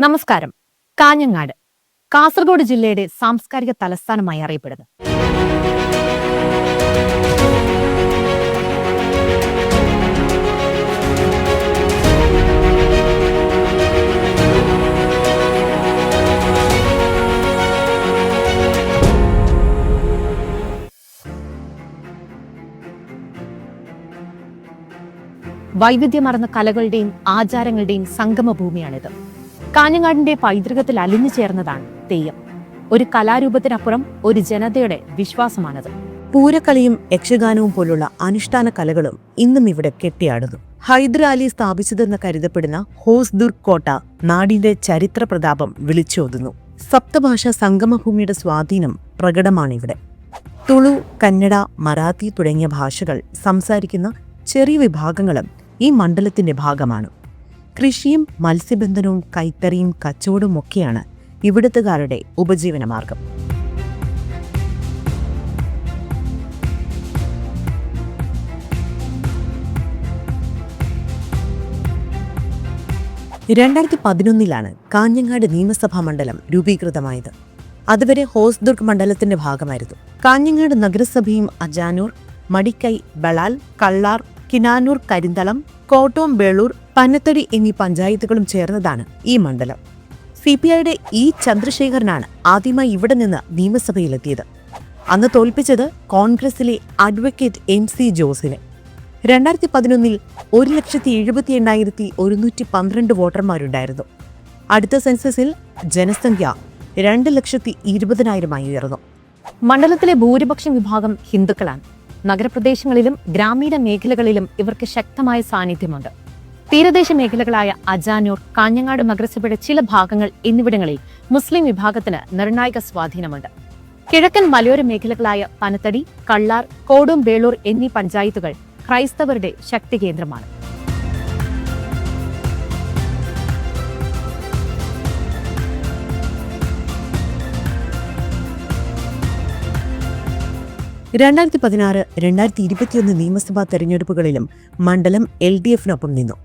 നമസ്കാരം. കാഞ്ഞങ്ങാട് കാസർഗോഡ് ജില്ലയുടെ സാംസ്കാരിക തലസ്ഥാനമായി അറിയപ്പെടുന്നു. വൈവിധ്യമാർന്ന കലകളുടെയും ആചാരങ്ങളുടെയും സംഗമഭൂമിയാണിത്. കാഞ്ഞങ്ങാടിന്റെ പൈതൃകത്തിൽ അലിഞ്ഞു ചേർന്നതാണ് തെയ്യം. ഒരു കലാരൂപത്തിനപ്പുറം ഒരു ജനതയുടെ വിശ്വാസമാണത്. പൂരക്കളിയും യക്ഷഗാനവും പോലുള്ള അനുഷ്ഠാന കലകളും ഇന്നും ഇവിടെ കെട്ടിയാടുന്നു. ഹൈദരാലി സ്ഥാപിച്ചതെന്ന് കരുതപ്പെടുന്ന ഹോസ്ദുർഗ് കോട്ട നാടിന്റെ ചരിത്ര പ്രതാപം വിളിച്ചോതുന്നു. സപ്തഭാഷ സംഗമഭൂമിയുടെ സ്വാധീനം പ്രകടമാണിവിടെ. തുളു കന്നഡ മറാത്തി തുടങ്ങിയ ഭാഷകൾ സംസാരിക്കുന്ന ചെറിയ വിഭാഗങ്ങളും ഈ മണ്ഡലത്തിന്റെ ഭാഗമാണ്. കൃഷിയും മത്സ്യബന്ധനവും കൈത്തറിയും കച്ചവടവും ഒക്കെയാണ് ഇവിടുത്തുകാരുടെ ഉപജീവനമാർഗം. രണ്ടായിരത്തി പതിനൊന്നിലാണ് കാഞ്ഞങ്ങാട് നിയമസഭാ മണ്ഡലം രൂപീകൃതമായത്. അതുവരെ ഹോസ്ദുർഗ് മണ്ഡലത്തിന്റെ ഭാഗമായിരുന്നു. കാഞ്ഞങ്ങാട് നഗരസഭയും അജാനൂർ മടിക്കൈ ബളാൽ കള്ളാർ കിനാനൂർ കരിന്തളം കോട്ടോം ബേളൂർ പന്നത്തടി എന്നീ പഞ്ചായത്തുകളും ചേർന്നതാണ് ഈ മണ്ഡലം. സി പി ഐയുടെ ഇ ചന്ദ്രശേഖരനാണ് ആദ്യമായി ഇവിടെ നിന്ന് നിയമസഭയിലെത്തിയത്. അന്ന് തോൽപ്പിച്ചത് കോൺഗ്രസിലെ അഡ്വക്കേറ്റ് എം സി ജോസിനെ. രണ്ടായിരത്തി പതിനൊന്നിൽ ഒരു ലക്ഷത്തി എഴുപത്തി എണ്ണായിരത്തി ഒരുന്നൂറ്റി പന്ത്രണ്ട് വോട്ടർമാരുണ്ടായിരുന്നു. അടുത്ത സെൻസസിൽ ജനസംഖ്യ രണ്ട് ലക്ഷത്തി ഇരുപതിനായിരമായി ഉയർന്നു. മണ്ഡലത്തിലെ ഭൂരിപക്ഷം വിഭാഗം ഹിന്ദുക്കളാണ്. നഗരപ്രദേശങ്ങളിലും ഗ്രാമീണ മേഖലകളിലും ഇവർക്ക് ശക്തമായ സാന്നിധ്യമുണ്ട്. തീരദേശ മേഖലകളായ അജാനൂർ കാഞ്ഞങ്ങാട് നഗരസഭയുടെ ചില ഭാഗങ്ങൾ എന്നിവിടങ്ങളിൽ മുസ്ലിം വിഭാഗത്തിന് നിർണായക സ്വാധീനമുണ്ട്. കിഴക്കൻ മലയോര മേഖലകളായ പനത്തടി കള്ളാർ കോടും ബേളൂർ എന്നീ പഞ്ചായത്തുകൾ ക്രൈസ്തവരുടെ ശക്തി കേന്ദ്രമാണ്. രണ്ടായിരത്തി പതിനാറ് രണ്ടായിരത്തി ഇരുപത്തിയൊന്ന് നിയമസഭാ തെരഞ്ഞെടുപ്പുകളിലും മണ്ഡലം എൽ ഡി എഫിനൊപ്പം നിന്നു.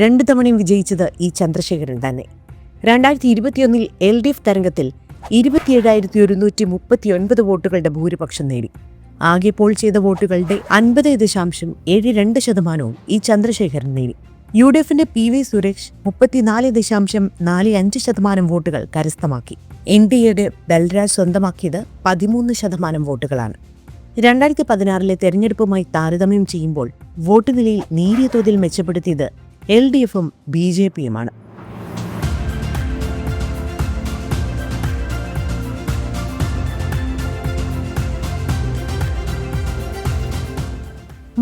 രണ്ട് തവണയും വിജയിച്ചത് ഈ ചന്ദ്രശേഖരൻ തന്നെ. രണ്ടായിരത്തി ഇരുപത്തിയൊന്നിൽ എൽ ഡി എഫ് തരംഗത്തിൽ ഇരുപത്തിയേഴായിരത്തി ഒരുന്നൂറ്റി മുപ്പത്തി ഒൻപത് വോട്ടുകളുടെ ഭൂരിപക്ഷം നേടി. ആകെ പോൾ ചെയ്ത വോട്ടുകളുടെ അൻപത് ദശാംശം ഏഴ് രണ്ട് ശതമാനവും ഈ ചന്ദ്രശേഖരൻ നേടി. യു ഡി എഫിന്റെ പി വി സുരേഷ് മുപ്പത്തിനാല് ദശാംശം നാല് അഞ്ച് ശതമാനം വോട്ടുകൾ കരസ്ഥമാക്കി. എൻ ഡി എയുടെ ബൽരാജ് സ്വന്തമാക്കിയത് പതിമൂന്ന് ശതമാനം വോട്ടുകളാണ്. രണ്ടായിരത്തി പതിനാറിലെ തെരഞ്ഞെടുപ്പുമായി താരതമ്യം ചെയ്യുമ്പോൾ വോട്ട് നിലയിൽ നേരിയ തോതിൽ മെച്ചപ്പെടുത്തിയത് എൽ ഡി എഫും ബി ജെ പിയുമാണ്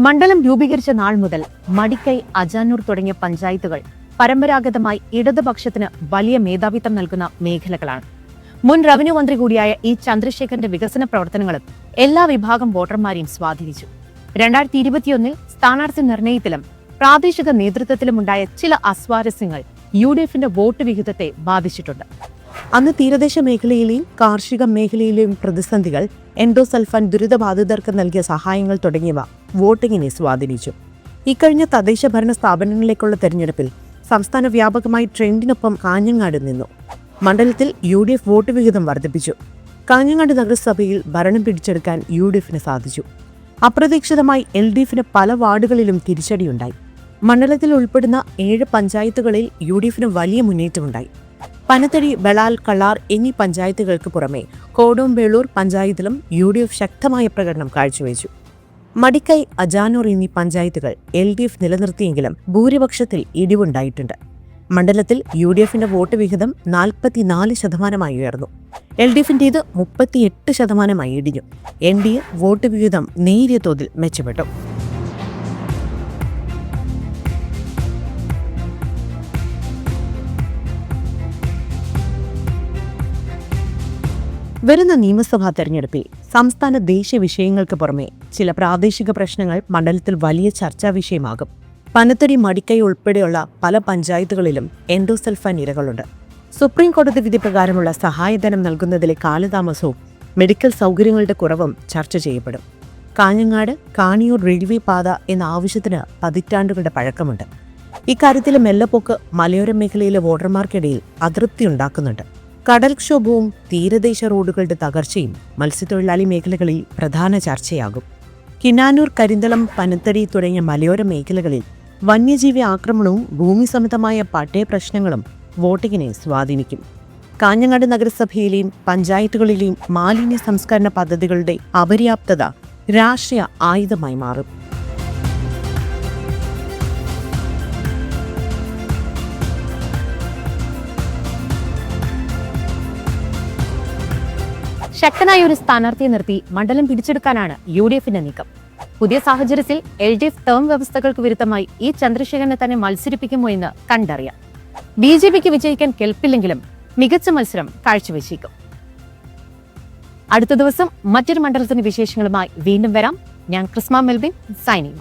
മണ്ഡലം രൂപീകരിച്ച നാൾ മുതൽ മടിക്കൈ അജാനൂർ തുടങ്ങിയ പഞ്ചായത്തുകൾ പരമ്പരാഗതമായി ഇടതുപക്ഷത്തിന് വലിയ മേധാവിത്വം നൽകുന്ന മേഖലകളാണ്. മുൻ റവന്യൂ മന്ത്രി കൂടിയായ ഇ ചന്ദ്രശേഖരന്റെ വികസന പ്രവർത്തനങ്ങളും എല്ലാ വിഭാഗം വോട്ടർമാരെയും സ്വാധീനിച്ചു. രണ്ടായിരത്തി ഇരുപത്തിയൊന്നിൽ സ്ഥാനാർത്ഥി നിർണയത്തിലും പ്രാദേശിക നേതൃത്വത്തിലുമുണ്ടായ ചില അസ്വാരസ്യങ്ങൾ യു ഡി എഫിന്റെ വോട്ട് വിഹിതത്തെ ബാധിച്ചിട്ടുണ്ട്. അന്ന് തീരദേശ മേഖലയിലെയും കാർഷിക മേഖലയിലെയും പ്രതിസന്ധികൾ എൻഡോസൾഫാൻ ദുരിതബാധിതർക്ക് നൽകിയ സഹായങ്ങൾ തുടങ്ങിയവ വോട്ടിങ്ങിനെ സ്വാധീനിച്ചു. ഇക്കഴിഞ്ഞ തദ്ദേശ ഭരണ സ്ഥാപനങ്ങളിലേക്കുള്ള തെരഞ്ഞെടുപ്പിൽ സംസ്ഥാന വ്യാപകമായി ട്രെൻഡിനൊപ്പം കാഞ്ഞങ്ങാട് നിന്നു. മണ്ഡലത്തിൽ യു ഡി എഫ് വോട്ട് വിഹിതം വർദ്ധിപ്പിച്ചു. കാഞ്ഞങ്ങാട് നഗരസഭയിൽ ഭരണം പിടിച്ചെടുക്കാൻ യു ഡി എഫിന് സാധിച്ചു. അപ്രതീക്ഷിതമായി എൽ ഡി എഫിന് പല വാർഡുകളിലും തിരിച്ചടിയുണ്ടായി. മണ്ഡലത്തിൽ ഉൾപ്പെടുന്ന ഏഴ് പഞ്ചായത്തുകളിൽ യു ഡി എഫിന് വലിയ മുന്നേറ്റമുണ്ടായി. പനത്തടി ബളാൽ കള്ളാർ എന്നീ പഞ്ചായത്തുകൾക്ക് പുറമെ കോടോംബേളൂർ പഞ്ചായത്തിലും യു ഡി എഫ് ശക്തമായ പ്രകടനം കാഴ്ചവെച്ചു. മടിക്കൈ അജാനൂർ എന്നീ പഞ്ചായത്തുകൾ എൽ ഡി എഫ് നിലനിർത്തിയെങ്കിലും ഭൂരിപക്ഷത്തിൽ ഇടിവുണ്ടായിട്ടുണ്ട്. മണ്ഡലത്തിൽ യു ഡി എഫിന്റെ വോട്ട് വിഹിതം നാൽപ്പത്തിനാല് ശതമാനമായി ഉയർന്നു. എൽ ഡി എഫിന്റേത് മുപ്പത്തിയെട്ട് ശതമാനമായി ഇടിഞ്ഞു. എൻ ഡി എ വോട്ട് വിഹിതം നേരിയ തോതിൽ മെച്ചപ്പെട്ടു. വരുന്ന നിയമസഭാ തെരഞ്ഞെടുപ്പിൽ സംസ്ഥാന ദേശീയ വിഷയങ്ങൾക്ക് പുറമെ ചില പ്രാദേശിക പ്രശ്നങ്ങൾ മണ്ഡലത്തിൽ വലിയ ചർച്ചാ വിഷയമാകും. പനത്തടി മടിക്കൈ ഉൾപ്പെടെയുള്ള പല പഞ്ചായത്തുകളിലും എൻഡോസൽഫാൻ ഇരകളുണ്ട് സുപ്രീം കോടതി വിധി പ്രകാരമുള്ള സഹായധനം നൽകുന്നതിലെ കാലതാമസവും മെഡിക്കൽ സൗകര്യങ്ങളുടെ കുറവും ചർച്ച ചെയ്യപ്പെടും. കാഞ്ഞങ്ങാട് കാണിയൂർ റെയിൽവേ പാത എന്ന ആവശ്യത്തിന് പതിറ്റാണ്ടുകളുടെ പഴക്കമുണ്ട്. ഇക്കാര്യത്തിലെ മെല്ലപ്പോക്ക് മലയോര മേഖലയിലെ വോട്ടർമാർക്കിടയിൽ അതൃപ്തി ഉണ്ടാക്കുന്നുണ്ട്. കടൽക്ഷോഭവും തീരദേശ റോഡുകളുടെ തകർച്ചയും മത്സ്യത്തൊഴിലാളി മേഖലകളിൽ പ്രധാന ചർച്ചയാകും. കിനാനൂർ കരിന്തളം പനത്തടി തുടങ്ങിയ മലയോര മേഖലകളിൽ വന്യജീവി ആക്രമണവും ഭൂമി സംബന്ധമായ പട്ടയ പ്രശ്നങ്ങളും വോട്ടിങ്ങിനെ സ്വാധീനിക്കും. കാഞ്ഞങ്ങാട് നഗരസഭയിലെയും പഞ്ചായത്തുകളിലെയും മാലിന്യ സംസ്കരണ പദ്ധതികളുടെ അപര്യാപ്തത രാഷ്ട്രീയ ആയുധമായി മാറും. ശക്തനായ ഒരു സ്ഥാനാർത്ഥിയെ നിർത്തി മണ്ഡലം പിടിച്ചെടുക്കാനാണ് യു ഡി എഫിന്റെ നീക്കം. പുതിയ സാഹചര്യത്തിൽ എൽ ഡി എഫ് ടേം വ്യവസ്ഥകൾക്ക് വിരുദ്ധമായി ഈ ചന്ദ്രശേഖരനെ തന്നെ മത്സരിപ്പിക്കുമോ എന്ന് കണ്ടറിയാം. ബി ജെ പിക്ക് വിജയിക്കാൻ കെൽപ്പില്ലെങ്കിലും മികച്ച മത്സരം കാഴ്ചവെച്ചേക്കും. അടുത്ത ദിവസം മറ്റൊരു മണ്ഡലത്തിന്റെ വിശേഷങ്ങളുമായി വീണ്ടും വരാം. ഞാൻ Krisma Melbin signing